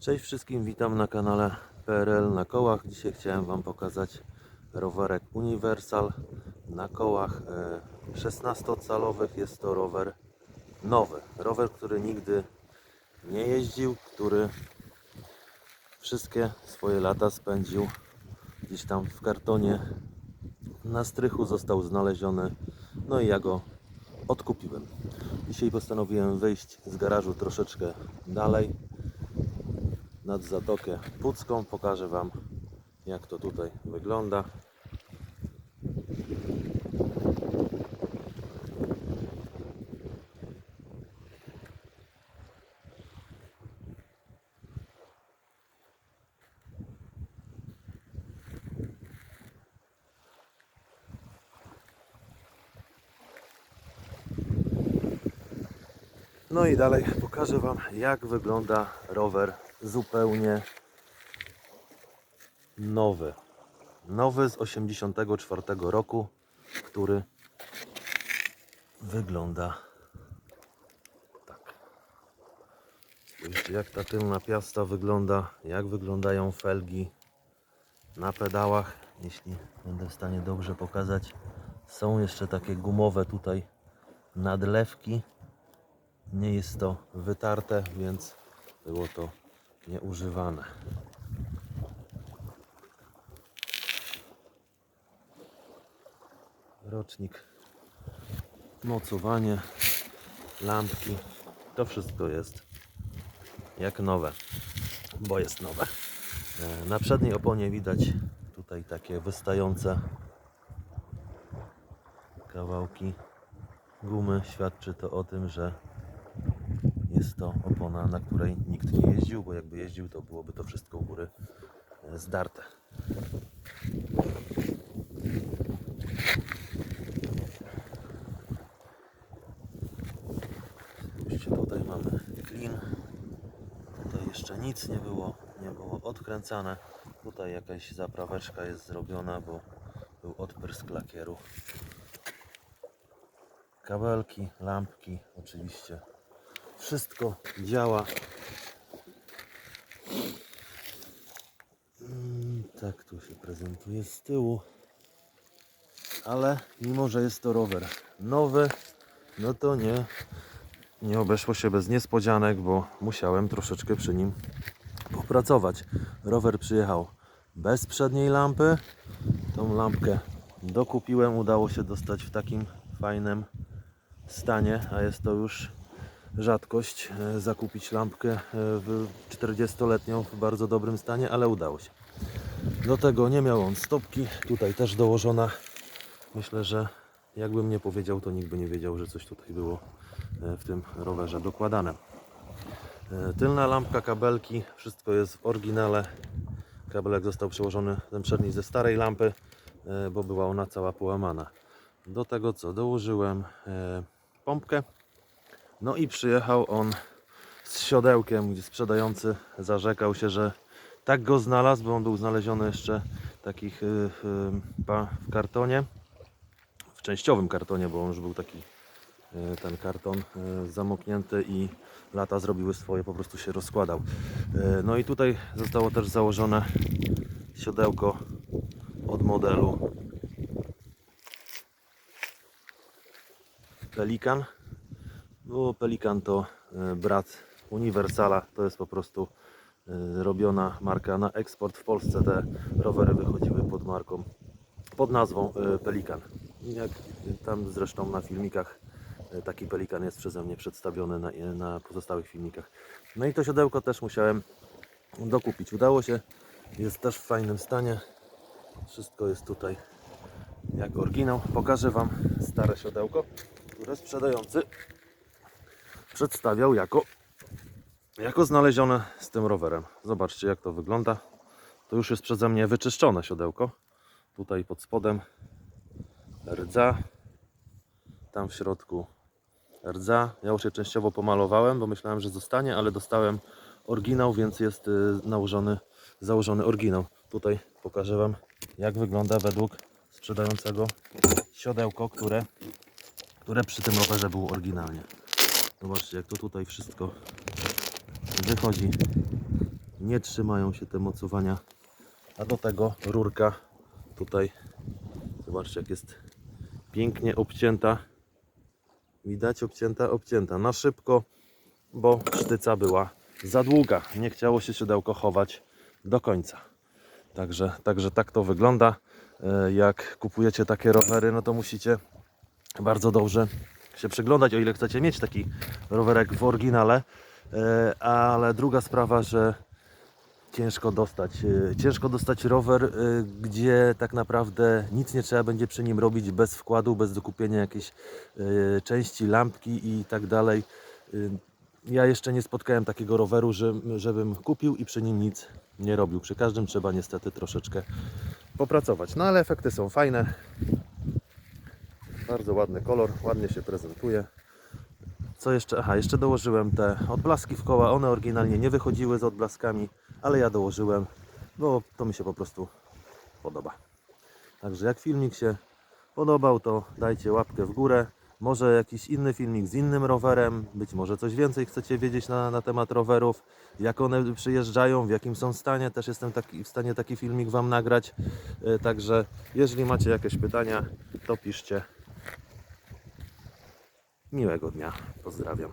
Cześć wszystkim, witam na kanale PRL na kołach. Dzisiaj chciałem Wam pokazać rowerek Universal na kołach e, 16-calowych. Jest to rower nowy. Rower, który nigdy nie jeździł, który wszystkie swoje lata spędził gdzieś tam w kartonie. Na strychu został znaleziony, no i ja go odkupiłem. Dzisiaj postanowiłem wyjść z garażu troszeczkę dalej nad Zatokę Pucką. Pokażę Wam jak to tutaj wygląda. No i dalej pokażę Wam jak wygląda rower zupełnie nowy. Nowy z 84 roku, który wygląda tak. Spójrzcie jak ta tylna piasta wygląda, jak wyglądają felgi na pedałach. Jeśli będę w stanie dobrze pokazać, są jeszcze takie gumowe tutaj nadlewki. Nie jest to wytarte, więc było to nieużywane. Rocznik, mocowanie, lampki, to wszystko jest jak nowe, bo jest nowe. E, Na przedniej oponie widać tutaj takie wystające kawałki gumy. Świadczy to o tym, że jest to opona, na której nikt nie jeździł, bo jakby jeździł, to byłoby to wszystko u góry e, zdarte. Spójrzcie, tutaj mamy klin. Tutaj jeszcze nic nie było, nie było odkręcane. Tutaj jakaś zapraweczka jest zrobiona, bo był odprysk lakieru. Kabelki, lampki, oczywiście wszystko działa. Mm, Tak tu się prezentuje z tyłu. Ale mimo, że jest to rower nowy, no to nie, nie obeszło się bez niespodzianek, bo musiałem troszeczkę przy nim popracować. Rower przyjechał bez przedniej lampy. Tą lampkę dokupiłem, udało się dostać w takim fajnym stanie, a jest to już rzadkość e, zakupić lampkę e, w 40-letnią w bardzo dobrym stanie, ale udało się. Do tego nie miał on stopki, tutaj też dołożona. Myślę, że jakbym nie powiedział, to nikt by nie wiedział, że coś tutaj było e, w tym rowerze dokładane. Tylna lampka, kabelki, wszystko jest w oryginale. Kabelek został przełożony ten przedni ze starej lampy, bo była ona cała połamana. Do tego co dołożyłem pompkę no i przyjechał on z siodełkiem, gdzie sprzedający zarzekał się, że tak go znalazł, bo on był znaleziony jeszcze takich y, y, w kartonie, w częściowym kartonie, bo on już był taki y, ten karton zamoknięty i lata zrobiły swoje, po prostu się rozkładał. No i tutaj zostało też założone siodełko od modelu Pelikan bo Pelikan to e, brat Uniwersala, to jest po prostu e, robiona marka na eksport. W Polsce te rowery wychodziły pod marką, pod nazwą e, Pelikan. Jak tam zresztą na filmikach taki Pelikan jest przeze mnie przedstawiony na, na pozostałych filmikach. No i to siodełko też musiałem dokupić. Udało się, jest też w fajnym stanie. Wszystko jest tutaj jak oryginał. Pokażę Wam stare siodełko, które sprzedający przedstawiał jako, jako znalezione z tym rowerem. Zobaczcie jak to wygląda. To już jest przeze mnie wyczyszczone siodełko. Tutaj pod spodem rdza. Tam w środku rdza. Ja już je częściowo pomalowałem, bo myślałem, że zostanie, ale dostałem oryginał, więc jest y, nałożony, założony oryginał. Tutaj pokażę Wam jak wygląda według sprzedającego siodełko, które, które przy tym rowerze było oryginalnie. Zobaczcie, jak to tutaj wszystko wychodzi. Nie trzymają się te mocowania. A do tego rurka tutaj, zobaczcie jak jest pięknie obcięta. Widać obcięta, obcięta na szybko, bo sztyca była za długa. Nie chciało się siodełko chować do końca. Także, także tak to wygląda. E, Jak kupujecie takie rowery, no to musicie bardzo dobrze się przyglądać, o ile chcecie mieć taki rowerek w oryginale. E, Ale druga sprawa, że ciężko dostać, e, ciężko dostać rower, e, gdzie tak naprawdę nic nie trzeba będzie przy nim robić bez wkładu, bez dokupienia jakiejś części, lampki i tak dalej. Ja jeszcze nie spotkałem takiego roweru, że, żebym kupił i przy nim nic nie robił. Przy każdym trzeba niestety troszeczkę popracować. No ale efekty są fajne. Bardzo ładny kolor, ładnie się prezentuje. Co jeszcze? Aha, jeszcze dołożyłem te odblaski w koła. One oryginalnie nie wychodziły z odblaskami, ale ja dołożyłem, bo to mi się po prostu podoba. Także jak filmik się podobał, to dajcie łapkę w górę. Może jakiś inny filmik z innym rowerem, być może coś więcej chcecie wiedzieć na, na temat rowerów, jak one przyjeżdżają, w jakim są stanie. Też jestem taki, w stanie taki filmik Wam nagrać. E, Także jeżeli macie jakieś pytania, to piszcie. Miłego dnia. Pozdrawiam.